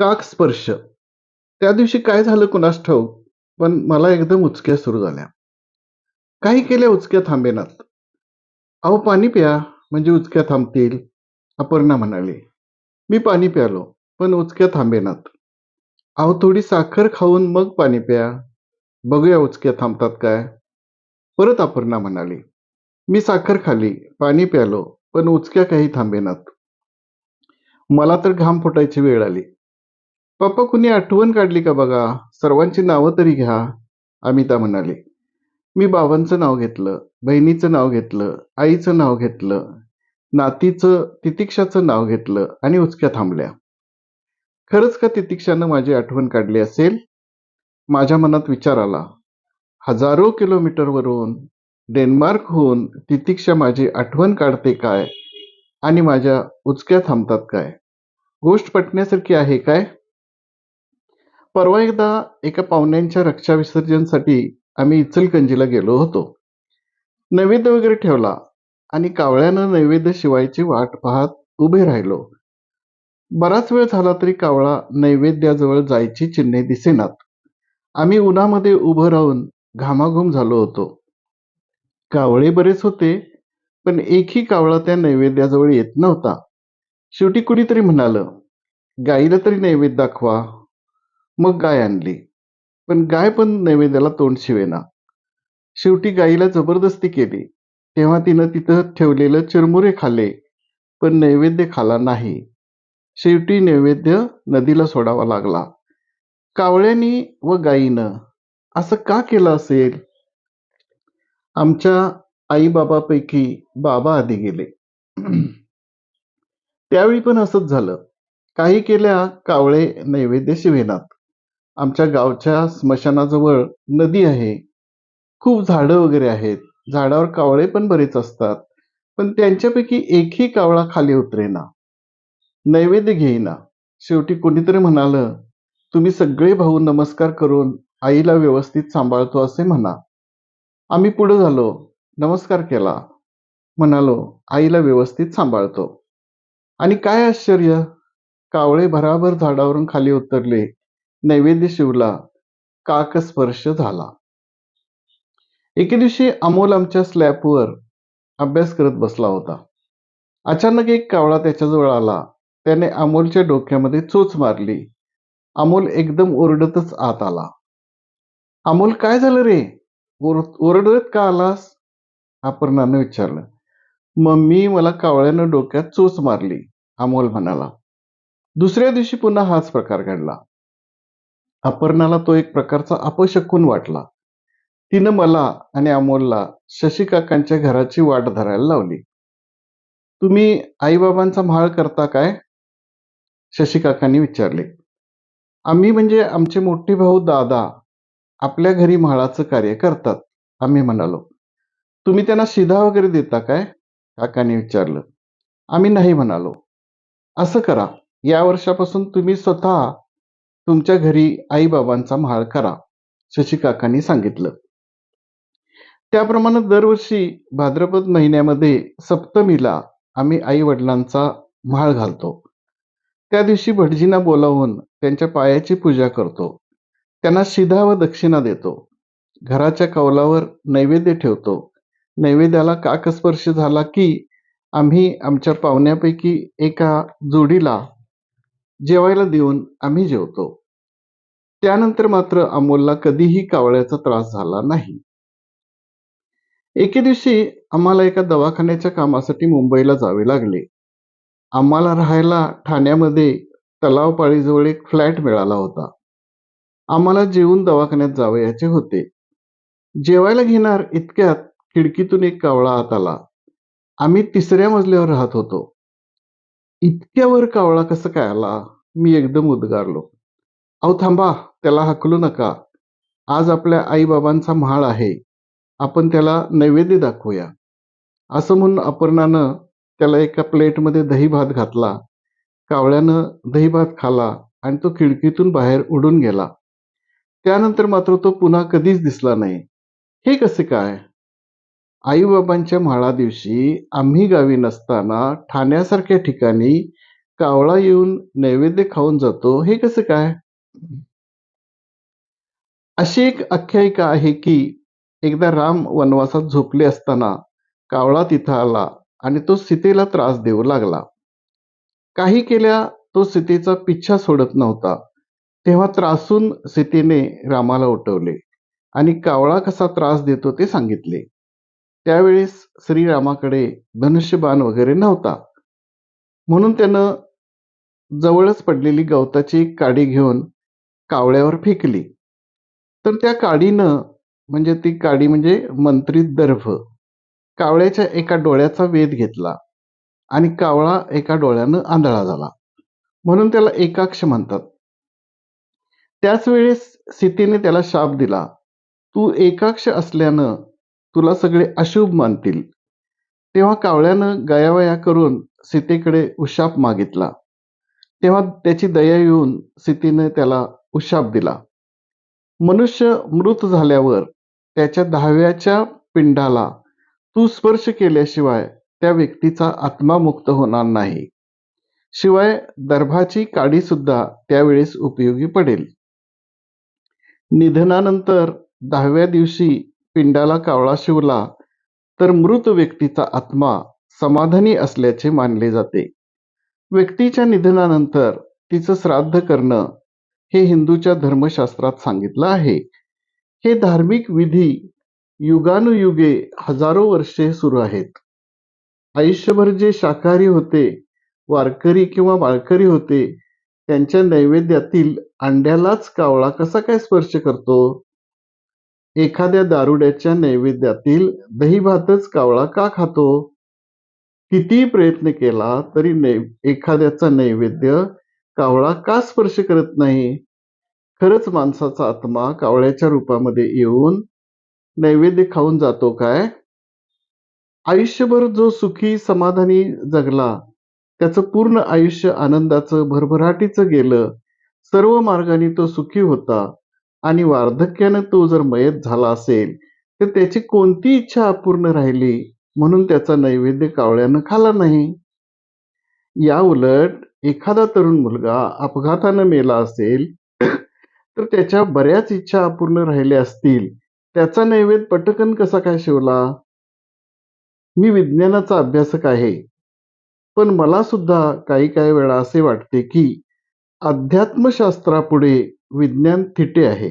काक स्पर्श. त्या दिवशी काय झालं कुणास ठाऊक पण मला एकदम उचक्या सुरू झाल्या. काही केल्या उचक्या थांबेनात. अहो पाणी प्या म्हणजे उचक्या थांबतील अपर्णा म्हणाली. मी पाणी प्यालो पण उचक्या थांबेनात. अहो थोडी साखर खाऊन मग पाणी प्या. बघूया उचक्या थांबतात काय. परत अपर्णा म्हणाली. मी साखर खाली पाणी प्यालो पण उचक्या काही थांबेनात. मला तर घाम फुटायची वेळ आली. पप्पा कुणी आठवण काढली का बघा? सर्वांची नावं तरी घ्या अमिता म्हणाली. मी बाबांचं नाव घेतलं बहिणीचं नाव घेतलं आईचं नाव घेतलं नातीचं तितिक्षाचं नाव घेतलं आणि उचक्या थांबल्या. खरंच का तितिक्षानं माझी आठवण काढली असेल? माझ्या मनात विचार आला. हजारो किलोमीटरवरून डेन्मार्कहून तितिक्षा माझी आठवण काढते काय? आणि माझ्या उचक्या थांबतात काय? गोष्ट पटण्यासारखी आहे काय? परवा एकदा एका पाहुण्यांच्या रक्षा विसर्जनसाठी आम्ही इचलकंजीला गेलो होतो. नैवेद्य वगैरे ठेवला आणि कावळ्यानं नैवेद्य शिवायची वाट पाहत उभे राहिलो. बराच वेळ झाला तरी कावळा नैवेद्याजवळ जायची चिन्हे दिसेनात. आम्ही उन्हामध्ये उभं राहून घामाघूम झालो होतो. कावळे बरेच होते पण एकही कावळा त्या नैवेद्याजवळ येत नव्हता. शेवटी कुणीतरी म्हणालं गाईला तरी नैवेद्य दाखवा. मग गाय आणली. पण गाय पण नैवेद्याला तोंड शिवेना. शेवटी गायीला जबरदस्ती केली. तेव्हा तिनं तिथं ठेवलेलं चिरमुरे खाल्ले पण नैवेद्य खाला नाही. शेवटी नैवेद्य नदीला सोडावा लागला. कावळ्यानी व गायीनं असं का केलं असेल? आमच्या आईबाबापैकी बाबा आधी गेले. त्यावेळी पण असंच झालं. काही केल्या कावळे नैवेद्य शिवेनात. आमच्या गावच्या स्मशानाजवळ नदी आहे. खूप झाडं वगैरे आहेत. झाडावर कावळे पण बरेच असतात. पण त्यांच्यापैकी एकही कावळा खाली उतरेना. नैवेद्य घेईना. शेवटी कोणीतरी म्हणालं तुम्ही सगळे भाऊ नमस्कार करून आईला व्यवस्थित सांभाळतो असे म्हणा. आम्ही पुढे झालो. नमस्कार केला. म्हणालो आईला व्यवस्थित सांभाळतो. आणि काय आश्चर्य? कावळे भराभर झाडावरून खाली उतरले. नैवेद्य शिवला काकस्पर्श झाला. एके दिवशी अमोल आमच्या स्लॅबवर अभ्यास करत बसला होता. अचानक एक कावळा त्याच्याजवळ आला. त्याने अमोलच्या डोक्यामध्ये चोच मारली. अमोल एकदम ओरडतच आत आला. अमोल काय झालं रे? ओरडत का आलास? अपर्णानं विचारलं. मम्मी मला कावळ्यानं डोक्यात चोच मारली अमोल म्हणाला. दुसऱ्या दिवशी पुन्हा हाच प्रकार घडला. अपर्णाला तो एक प्रकारचा अपशकून वाटला. तिनं मला आणि अमोलला शशिकाकांच्या घराची वाट धरायला लावली. तुम्ही आईबाबांचा म्हाळ करता काय? शशिकाकांनी विचारले. आम्ही म्हणजे आमचे मोठे भाऊ दादा आपल्या घरी म्हाळाचं कार्य करतात आम्ही म्हणालो. तुम्ही त्यांना शिधा वगैरे देता काय? काकांनी विचारलं. आम्ही नाही म्हणालो. असं करा. या वर्षापासून तुम्ही स्वतः तुमच्या घरी आईबाबांचा म्हाळ करा शशिकाकांनी सांगितलं. त्याप्रमाणे दरवर्षी भाद्रपद महिन्यामध्ये सप्तमीला आम्ही आई वडिलांचा माळ घालतो. त्या दिवशी भटजींना बोलावून त्यांच्या पायाची पूजा करतो. त्यांना शिधा व दक्षिणा देतो. घराच्या कौलावर नैवेद्य ठेवतो. नैवेद्याला काकस्पर्श झाला की आम्ही आमच्या पाहुण्यापैकी एका जोडीला जेवायला देऊन आम्ही जेवतो. त्यानंतर मात्र अमोलला कधीही कावळ्याचा त्रास झाला नाही. एके दिवशी आम्हाला एका दवाखान्याच्या कामासाठी मुंबईला जावे लागले. आम्हाला राहायला ठाण्यामध्ये तलावपाळीजवळ एक फ्लॅट मिळाला होता. आम्हाला जेवून दवाखान्यात जावयाचे होते. जेवायला घेणार इतक्यात खिडकीतून एक कावळा आत आला. आम्ही तिसऱ्या मजल्यावर राहत होतो. इतक्यावर कावळा कसं काय आला? मी एकदम उद्गारलो. अहो थांबा. त्याला हकलू नका. आज आपल्या आईबाबांचा म्हाळ आहे. आपण त्याला नैवेद्य दाखवूया. असं म्हणून अपर्णानं त्याला एका प्लेटमध्ये दही भात घातला. कावळ्यानं दही भात खाला आणि तो खिडकीतून बाहेर उडून गेला. त्यानंतर मात्र तो पुन्हा कधीच दिसला नाही. हे कसे काय? आईबाबांच्या म्हाळा दिवशी आम्ही गावी नसताना ठाण्यासारख्या ठिकाणी कावळा येऊन नैवेद्य खाऊन जातो. हे कसं काय? अशी एक आख्यायिका आहे की एकदा राम वनवासात झोपले असताना कावळा तिथं आला आणि तो सीतेला त्रास देऊ लागला. काही केल्या तो सीतेचा पिच्छा सोडत नव्हता. तेव्हा त्रासून सीतेने रामाला उठवले आणि कावळा कसा त्रास देतो ते सांगितले. त्यावेळेस श्रीरामाकडे धनुष्यबाण वगैरे नव्हता. म्हणून त्यानं जवळच पडलेली गवताची एक काडी घेऊन कावळ्यावर फेकली. तर त्या काडीनं म्हणजे ती काडी म्हणजे मंत्रित दर्भ कावळ्याच्या एका डोळ्याचा वेध घेतला आणि कावळा एका डोळ्यानं आंधळा झाला. म्हणून त्याला एकाक्ष म्हणतात. त्याच वेळेस सीतेने त्याला शाप दिला. तू एकाक्ष असल्यानं तुला सगळे अशुभ मानतील. तेव्हा कावळ्यानं गयावया करून सीतेकडे उशाप मागितला. तेव्हा त्याची दया येऊन सीतेने त्याला उशाप दिला. मनुष्य मृत झाल्यावर त्याच्या दहाव्याच्या पिंडाला तू स्पर्श केल्याशिवाय त्या व्यक्तीचा आत्मा मुक्त होणार नाही. शिवाय दर्भाची काडी सुद्धा त्यावेळेस उपयोगी पडेल. निधनानंतर दहाव्या दिवशी पिंडाला कावळा शिवला तर मृत व्यक्तीचा आत्मा समाधानी असल्याचे मानले जाते. व्यक्तीच्या निधनानंतर तिचं श्राद्ध करणं हे हिंदूच्या धर्मशास्त्रात सांगितलं आहे. हे धार्मिक विधी युगानुयुगे हजारो वर्षे सुरू आहेत. आयुष्यभर जे शाकाहारी होते वारकरी किंवा माळकरी होते त्यांच्या नैवेद्यातील अंड्यालाच कावळा कसा काय स्पर्श करतो? एखाद्या दारुड्याच्या नैवेद्यातील दही भातच कावळा का खातो? कितीही प्रयत्न केला तरी नै एखाद्याचा नैवेद्य कावळा का स्पर्श करत नाही? खरंच माणसाचा आत्मा कावळ्याच्या रूपामध्ये येऊन नैवेद्य खाऊन जातो काय? आयुष्यभर जो सुखी समाधानी जगला त्याचं पूर्ण आयुष्य आनंदाचं भरभराटीचं गेलं. सर्व मार्गाने तो सुखी होता आणि वार्धक्यानं तो जर मयत झाला असेल तर त्याची कोणती इच्छा अपूर्ण राहिली? म्हणून त्याचा नैवेद्य कावळ्यानं खाला नाही. या उलट एखादा तरुण मुलगा अपघातानं मेला असेल तर त्याच्या बऱ्याच इच्छा अपूर्ण राहिल्या असतील. त्याचा नैवेद्य पटकन कसा काय शिवला? मी विज्ञानाचा अभ्यासक आहे. पण मला सुद्धा काही काही वेळा असे वाटते की अध्यात्मशास्त्रापुढे विज्ञान थिटे आहे.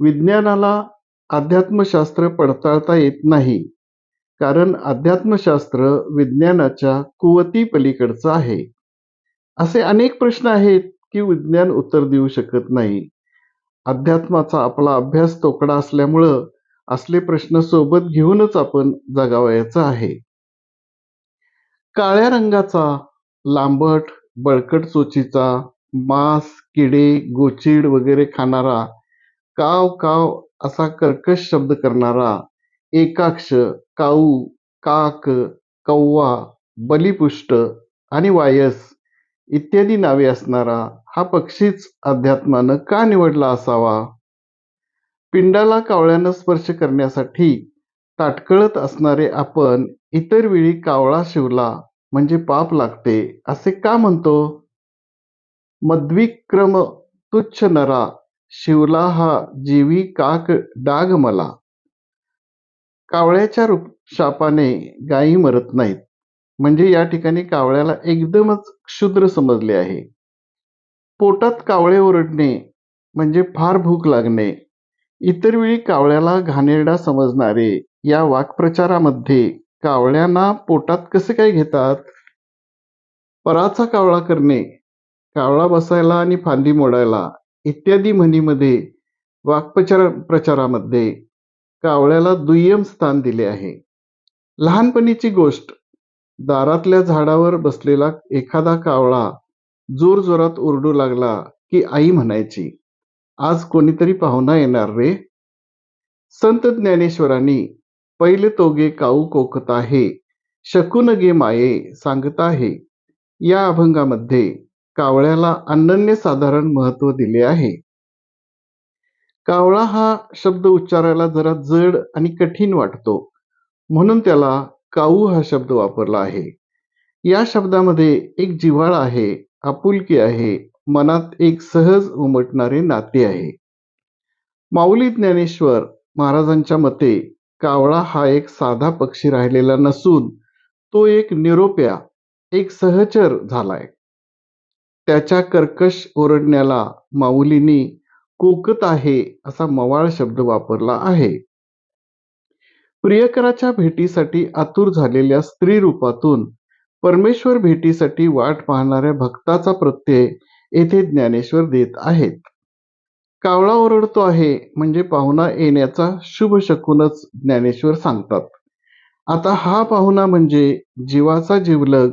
विज्ञानाला अध्यात्मशास्त्र पडताळता येत नाही कारण अध्यात्मशास्त्र विज्ञानाच्या कुवती पलीकडचं आहे. असे अनेक प्रश्न आहेत की विज्ञान उत्तर देऊ शकत नाही. अध्यात्माचा आपला अभ्यास तोकडा असल्यामुळं असले प्रश्न सोबत घेऊनच आपण जगावयाचं आहे. काळ्या रंगाचा लांबट बळकट चोचीचा मांस किडे गोचीड वगैरे खाणारा काव काव असा कर्कश शब्द करणारा एकाक्ष काऊ काक कौवा बलिपुष्ट आणि वायस इत्यादी नावे असणारा हा पक्षीच अध्यात्मानं का निवडला असावा? पिंडाला कावळ्यानं स्पर्श करण्यासाठी ताटकळत असणारे आपण इतर वेळी कावळा शिवला म्हणजे पाप लागते असे का म्हणतो? मद्विक्रम तुच्छ नरा शिवला हा जीवी काक डाग मला. कावळ्याच्या रूप शापाने गायी मरत नाहीत. म्हणजे या ठिकाणी कावळ्याला एकदमच क्षुद्र समजले आहे. पोटात कावळे ओरडणे म्हणजे फार भूक लागणे. इतर वेळी कावळ्याला घाणेरडा समजणारे या वाक्प्रचारामध्ये कावळ्यांना पोटात कसे काय घेतात? पराचा कावळा करणे कावळा बसायला आणि फांदी मोडायला इत्यादी म्हणीमध्ये वाक्प्रचार प्रचारामध्ये कावळ्याला दुय्यम स्थान दिले आहे. लहानपणीची गोष्ट दारातल्या झाडावर बसलेला एखादा कावळा जोर जोरात ओरडू लागला की आई म्हणायची आज कोणीतरी पाहुणा येणार रे. संत ज्ञानेश्वरांनी पहिले तोगे काऊ कोकत आहे शकून गे माये सांगत आहे. या अभंगामध्ये कावळ्याला अनन्य साधारण महत्त्व दिले आहे. कावळा हा शब्द उच्चारायला जरा जड आणि कठीण वाटतो म्हणून त्याला काऊ हा शब्द वापरला आहे? या शब्दामध्ये एक जिव्हाळा आहे आपुलकी आहे मनात एक सहज उमटणारे नाते आहे. माऊली ज्ञानेश्वर महाराजांच्या मते कावळा हा एक साधा पक्षी राहिलेला नसून तो एक निरोप्या एक सहचर झालाय. त्याच्या कर्कश ओरडण्याला माऊलींनी कोकत आहे असा मवाळ शब्द वापरला आहे. प्रियकराच्या भेटीसाठी आतुर झालेल्या स्त्री रूपातून परमेश्वर भेटीसाठी वाट पाहणाऱ्या भक्ताचा प्रत्यय येथे ज्ञानेश्वर देत आहेत. कावळा ओरडतो आहे म्हणजे पाहुणा येण्याचा शुभ शकूनच ज्ञानेश्वर सांगतात. आता हा पाहुणा म्हणजे जीवाचा जिवलग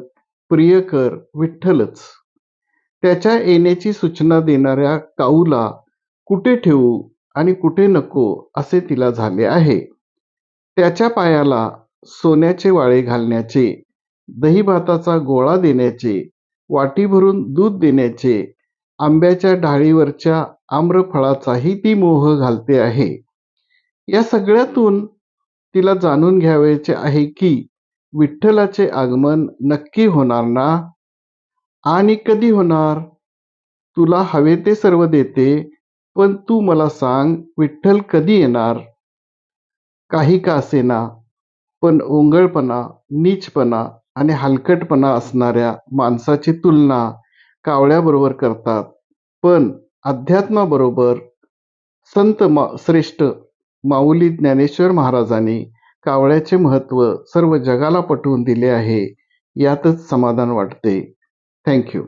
प्रियकर विठ्ठलच. त्याच्या येण्याची सूचना देणाऱ्या काऊला कुठे ठेवू आणि कुठे नको असे तिला झाले आहे. त्याच्या पायाला सोन्याचे वाळे घालण्याचे दहीभाताचा गोळा देण्याचे वाटी भरून दूध देण्याचे आंब्याच्या डाळीवरच्या आम्रफळाचाही ती मोह घालते आहे. या सगळ्यातून तिला जाणून घ्यावयाचे आहे की विठ्ठलाचे आगमन नक्की होणार ना? आणि कधी होणार? तुला हवे ते सर्व देते पण तू मला सांग विठ्ठल कधी येणार? काही का असेना पण ओंगळपणा नीचपणा आणि हलकटपणा असणाऱ्या माणसाची तुलना कावळ्याबरोबर करतात. पण अध्यात्माबरोबर संत मा श्रेष्ठ माऊली ज्ञानेश्वर महाराजांनी कावळ्याचे महत्त्व सर्व जगाला पटवून दिले आहे. यातच समाधान वाटते. थँक्यू.